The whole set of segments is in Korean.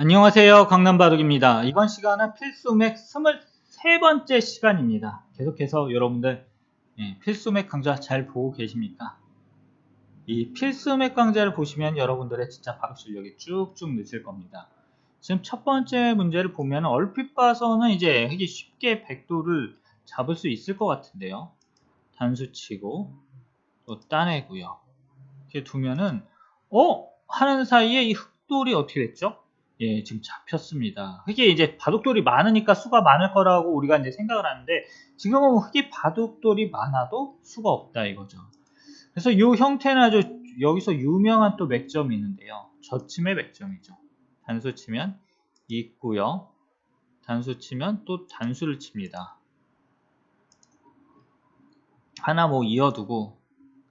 안녕하세요. 강남바둑입니다. 이번 시간은 필수맥 23번째 시간입니다. 계속해서 여러분들 예, 필수맥 강좌 잘 보고 계십니까? 이 필수맥 강좌를 보시면 여러분들의 진짜 바둑 실력이 쭉쭉 느실 겁니다. 지금 첫 번째 문제를 보면 얼핏 봐서는 이제 되게 쉽게 백도를 잡을 수 있을 것 같은데요. 단수 치고 또 따내고요. 이렇게 두면은 어? 하는 사이에 이 흑돌이 어떻게 됐죠? 예, 지금 잡혔습니다. 흑이 이제 바둑돌이 많으니까 수가 많을 거라고 우리가 이제 생각을 하는데 지금은 흑이 바둑돌이 많아도 수가 없다 이거죠. 그래서 이 형태는 아주 여기서 유명한 또 맥점이 있는데요. 저침의 맥점이죠. 단수 치면 있고요. 단수 치면 또 단수를 칩니다. 하나 뭐 이어두고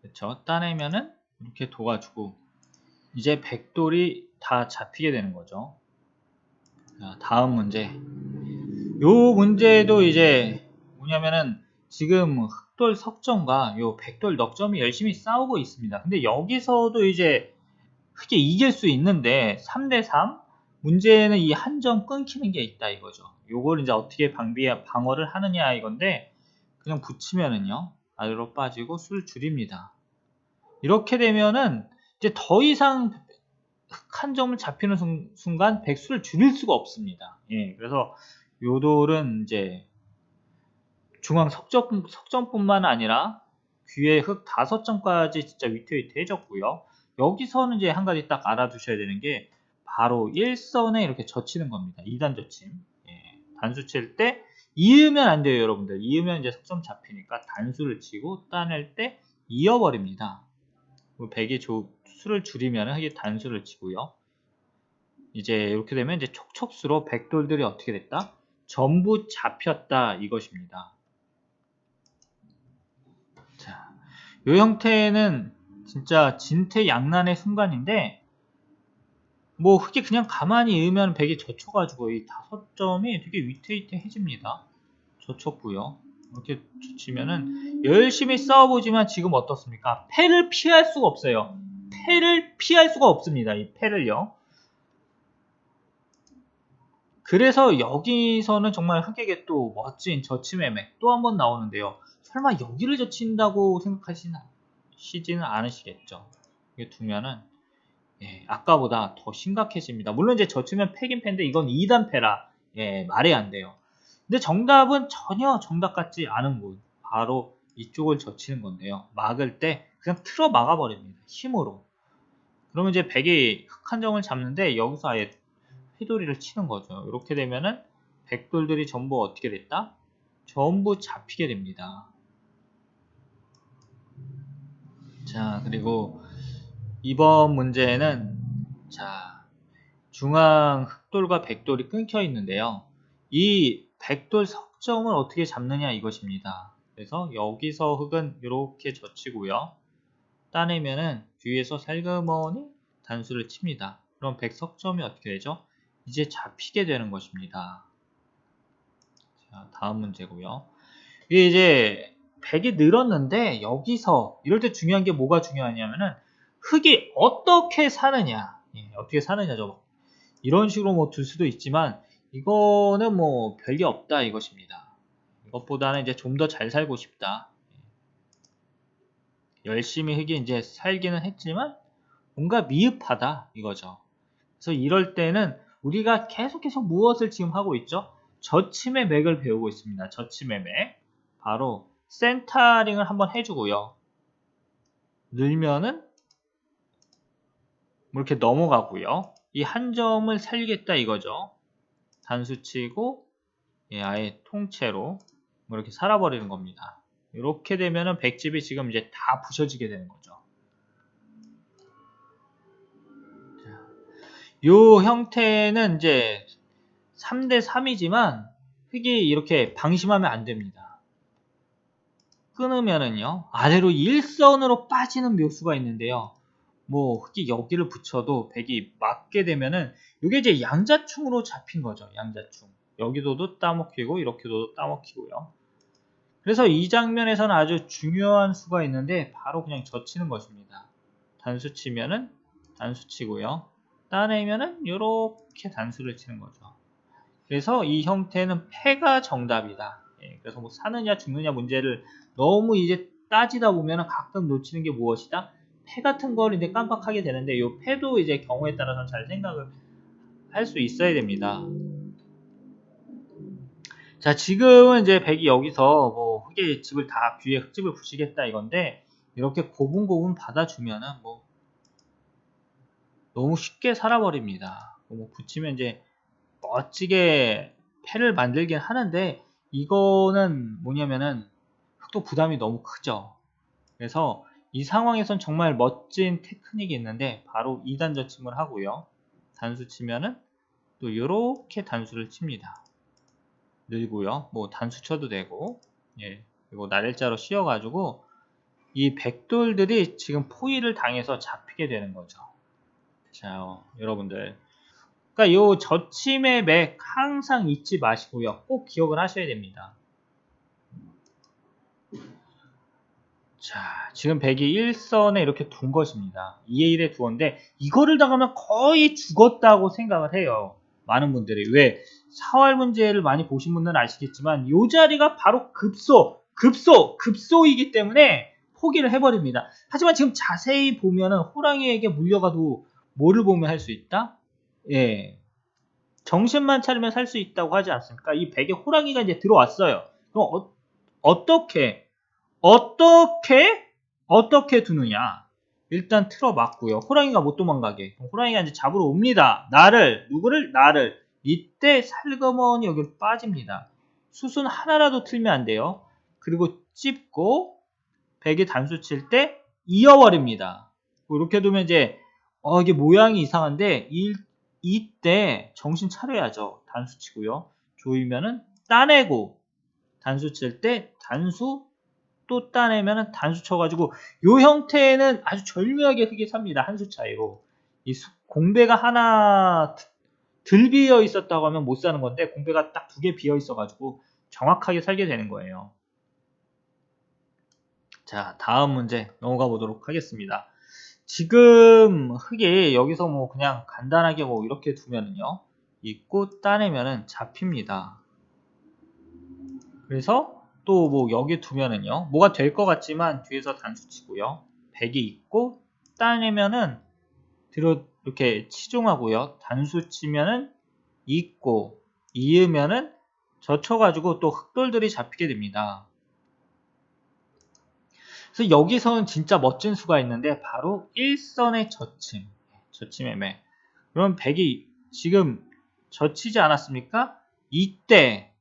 그렇죠. 따내면은 이렇게 도와주고 이제 백돌이 다 잡히게 되는 거죠. 자, 다음 문제. 요 문제도 이제 뭐냐면은 지금 흑돌 석점과 요 백돌 넉점이 열심히 싸우고 있습니다. 근데 여기서도 이제 흑이 이길 수 있는데 3대3 문제는 이 한 점 끊기는 게 있다 이거죠. 요걸 이제 어떻게 방비 방어를 하느냐 이건데 그냥 붙이면은요 아래로 빠지고 술 줄입니다. 이렇게 되면은 이제 더 이상 한 점을 잡히는 순, 간 백수를 줄일 수가 없습니다. 예, 그래서 요돌은 이제 중앙 석점, 석점뿐만 아니라 귀에 흙 다섯 점까지 진짜 위태위태해졌고요. 여기서는 이제 한 가지 딱 알아두셔야 되는 게 바로 1선에 이렇게 젖히는 겁니다. 2단 젖힘. 예, 단수 칠 때 이으면 안 돼요, 여러분들. 이으면 이제 석점 잡히니까 단수를 치고 따낼 때 이어버립니다. 백이 조, 수를 줄이면 이게 단수를 치고요. 이제 이렇게 되면 이제 촉촉수로 백돌들이 어떻게 됐다? 전부 잡혔다 이것입니다. 자, 이 형태는 진짜 진퇴양난의 순간인데 뭐 흙이 그냥 가만히 의면 백이 젖혀가지고 이 다섯 점이 되게 위태위태해집니다. 젖혔고요. 이렇게 치면은 열심히 싸워보지만 지금 어떻습니까? 패를 피할 수가 없어요. 패를 피할 수가 없습니다. 이 패를요. 그래서 여기서는 정말 흑에게 또 멋진 저침의 맥또 한 번 나오는데요. 설마 여기를 젖힌다고 생각하시지는 않으시겠죠. 이게 두면은 예, 아까보다 더 심각해집니다. 물론 이제 젖히면 패긴 패인데 이건 2단 패라 예, 말이 안 돼요. 근데 정답은 전혀 정답 같지 않은 곳 바로 이쪽을 젖히는 건데요. 막을 때 그냥 틀어 막아버립니다. 힘으로. 그러면 이제 백이 흑한 점을 잡는데 여기서 아예 휘돌이를 치는 거죠. 이렇게 되면은 백돌들이 전부 어떻게 됐다? 전부 잡히게 됩니다. 자, 그리고 이번 문제는 자, 중앙 흑돌과 백돌이 끊겨 있는데요. 이 백돌 석점을 어떻게 잡느냐 이것입니다. 그래서 여기서 흑은 이렇게 젖히고요. 따내면은 뒤에서 살그머니 단수를 칩니다. 그럼 백석점이 어떻게 되죠? 이제 잡히게 되는 것입니다. 자, 다음 문제고요. 이게 이제 백이 늘었는데 여기서 이럴 때 중요한 게 뭐가 중요하냐면은 흙이 어떻게 사느냐, 예, 어떻게 사느냐죠. 이런 식으로 뭐 둘 수도 있지만 이거는 뭐 별게 없다 이것입니다. 이것보다는 이제 좀 더 잘 살고 싶다. 열심히 흙이 이제 살기는 했지만 뭔가 미흡하다 이거죠. 그래서 이럴 때는 우리가 계속해서 무엇을 지금 하고 있죠? 저침의 맥을 배우고 있습니다. 저침의 맥. 바로 센터링을 한번 해주고요. 늘면은 뭐 이렇게 넘어가고요. 이 한 점을 살리겠다 이거죠. 단수 치고 예, 아예 통째로 뭐 이렇게 살아버리는 겁니다. 이렇게 되면은 백집이 지금 이제 다 부셔지게 되는 거죠. 요 형태는 이제 3대 3이지만 흙이 이렇게 방심하면 안 됩니다. 끊으면은요 아래로 일선으로 빠지는 묘수가 있는데요. 뭐 흙이 여기를 붙여도 백이 맞게 되면은 이게 이제 양자충으로 잡힌 거죠. 양자충. 여기도도 따먹히고 이렇게도 따먹히고요. 그래서 이 장면에서는 아주 중요한 수가 있는데 바로 그냥 젖히는 것입니다. 단수 치면은 단수 치고요. 따내면은 이렇게 단수를 치는 거죠. 그래서 이 형태는 패가 정답이다. 예, 그래서 뭐 사느냐 죽느냐 문제를 너무 이제 따지다 보면 가끔 놓치는 게 무엇이다? 패 같은 걸 이제 깜빡하게 되는데 이 패도 이제 경우에 따라서 잘 생각을 할 수 있어야 됩니다. 자 지금은 이제 백이 여기서 뭐 흙의 집을 다 뒤에 흙집을 부시겠다 이건데 이렇게 고분고분 받아주면은 뭐 너무 쉽게 살아버립니다. 뭐 붙이면 이제 멋지게 패를 만들긴 하는데 이거는 뭐냐면은 흑도 부담이 너무 크죠. 그래서 이 상황에선 정말 멋진 테크닉이 있는데 바로 2단 저침을 하고요. 단수 치면은 또 이렇게 단수를 칩니다. 늘고요. 뭐 단수 쳐도 되고 예 그리고 날일자로 씌워가지고 이 백돌들이 지금 포위를 당해서 잡히게 되는 거죠. 자 어, 여러분들 그러니까 요 저침의 맥 항상 잊지 마시고요. 꼭 기억을 하셔야 됩니다. 자, 지금 100이 1선에 이렇게 둔 것입니다. 2의 1에 두었는데 이거를 당하면 거의 죽었다고 생각을 해요. 많은 분들이. 왜? 4월 문제를 많이 보신 분들은 아시겠지만 이 자리가 바로 급소, 급소, 급소이기 때문에 포기를 해버립니다. 하지만 지금 자세히 보면은 호랑이에게 물려가도 뭐를 보면 할 수 있다? 예. 정신만 차리면 살 수 있다고 하지 않습니까? 이 백에 호랑이가 이제 들어왔어요. 그럼 어, 어떻게, 어떻게, 어떻게 두느냐? 일단 틀어 막고요. 호랑이가 못 도망가게. 호랑이가 이제 잡으러 옵니다. 나를, 누구를? 나를. 이때 살그머니 여기로 빠집니다. 수순 하나라도 틀면 안 돼요. 그리고 찝고 백에 단수 칠 때 이어버립니다. 이렇게 두면 이제 어 이게 모양이 이상한데 이, 이때 정신 차려야죠. 단수 치고요. 조이면은 따내고 단수 칠 때 단수 또 따내면은 단수 쳐가지고 이 형태는 아주 절묘하게 흙이 삽니다. 한 수 차이로. 이 수, 공배가 하나 들 비어 있었다고 하면 못 사는 건데 공배가 딱 두 개 비어 있어가지고 정확하게 살게 되는 거예요. 자, 다음 문제 넘어가 보도록 하겠습니다. 지금 흙이 여기서 뭐 그냥 간단하게 뭐 이렇게 두면은요. 있고 따내면은 잡힙니다. 그래서 또 뭐 여기 두면은요. 뭐가 될 것 같지만 뒤에서 단수 치고요. 백이 있고 따내면은 들어 이렇게 치중하고요. 단수 치면은 있고 이으면은 젖혀가지고 또 흑돌들이 잡히게 됩니다. 그래서 여기서는 진짜 멋진 수가 있는데 바로 일선의 저침, 저침의 매. 그럼 백이 지금 젖히지 않았습니까? 이때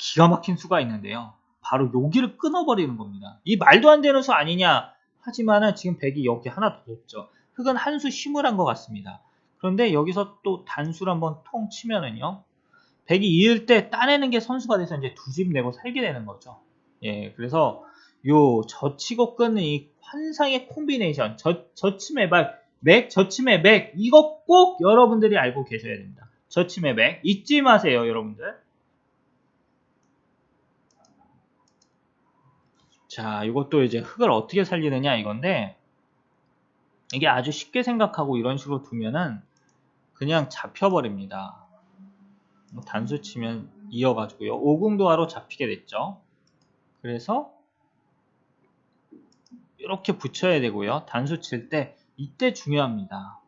기가 막힌 수가 있는데요. 바로 여기를 끊어버리는 겁니다. 이 말도 안 되는 수 아니냐? 하지만은 지금 백이 여기 하나 더 줬죠. 흙은 한 수 힘을 한 것 같습니다. 그런데 여기서 또 단수를 한번 통 치면은요. 백이 이을 때 따내는 게 선수가 돼서 이제 두 집 내고 살게 되는 거죠. 예, 그래서 요 젖히고 끊는 이 환상의 콤비네이션, 젖, 젖침의 발, 맥, 젖침의 맥, 이거 꼭 여러분들이 알고 계셔야 됩니다. 젖침의 맥, 잊지 마세요, 여러분들. 자, 이것도 이제 흙을 어떻게 살리느냐 이건데, 이게 아주 쉽게 생각하고 이런 식으로 두면은 그냥 잡혀버립니다. 뭐 단수 치면 이어가지고요. 오궁도하로 잡히게 됐죠. 그래서 이렇게 붙여야 되고요. 단수 칠 때 이때 중요합니다.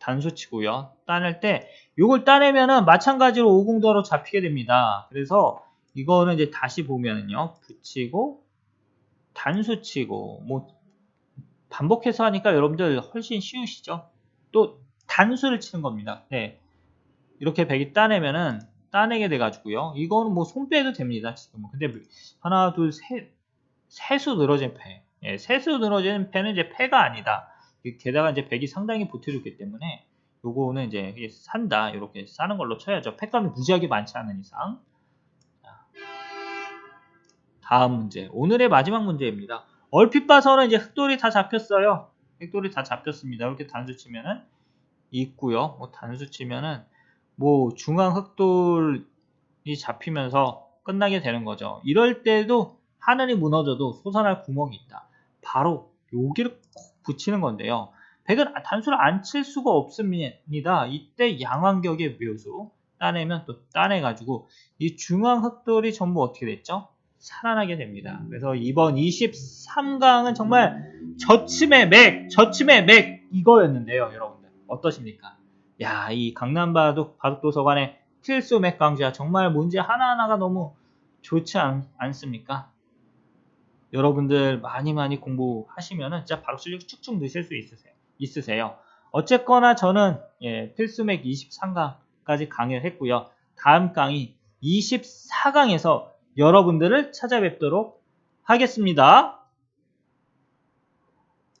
단수 치고요. 따낼 때 이걸 따내면은 마찬가지로 오궁도하로 잡히게 됩니다. 그래서 이거는 이제 다시 보면은요. 붙이고 단수 치고 뭐 반복해서 하니까 여러분들 훨씬 쉬우시죠? 또 단수를 치는 겁니다. 네. 이렇게 백이 따내면은 따내게 돼가지고요. 이거는 뭐 손 빼도 됩니다. 지금은. 근데 하나, 둘, 셋, 세수 늘어진 패. 예, 세수 늘어진 패는 이제 패가 아니다. 게다가 이제 백이 상당히 보태줬기 때문에 요거는 이제 산다. 이렇게 싸는 걸로 쳐야죠. 패감이 무지하게 많지 않은 이상. 다음 문제. 오늘의 마지막 문제입니다. 얼핏 봐서는 이제 흑돌이 다 잡혔어요. 흑돌이 다 잡혔습니다. 이렇게 단수 치면은 있고요. 뭐 단수 치면은 뭐 중앙 흑돌이 잡히면서 끝나게 되는 거죠. 이럴 때도 하늘이 무너져도 솟아날 구멍이 있다. 바로 여기를 콕 붙이는 건데요. 100은 단수를 안 칠 수가 없습니다. 이때 양완격의 묘수 따내면 또 따내가지고 이 중앙 흑돌이 전부 어떻게 됐죠? 살아나게 됩니다. 그래서 이번 23강은 정말 저침의 맥, 저침의 맥 이거였는데요, 여러분들 어떠십니까? 야, 이 강남 바둑 바둑 도서관의 필수 맥 강좌 정말 문제 하나하나가 너무 좋지 않, 않습니까? 여러분들 많이 많이 공부하시면은 진짜 바둑 실력 쭉쭉 느실 수 있으세요. 있으세요. 어쨌거나 저는 예, 필수맥 23강까지 강의를 했고요. 다음 강의 24강에서 여러분들을 찾아뵙도록 하겠습니다.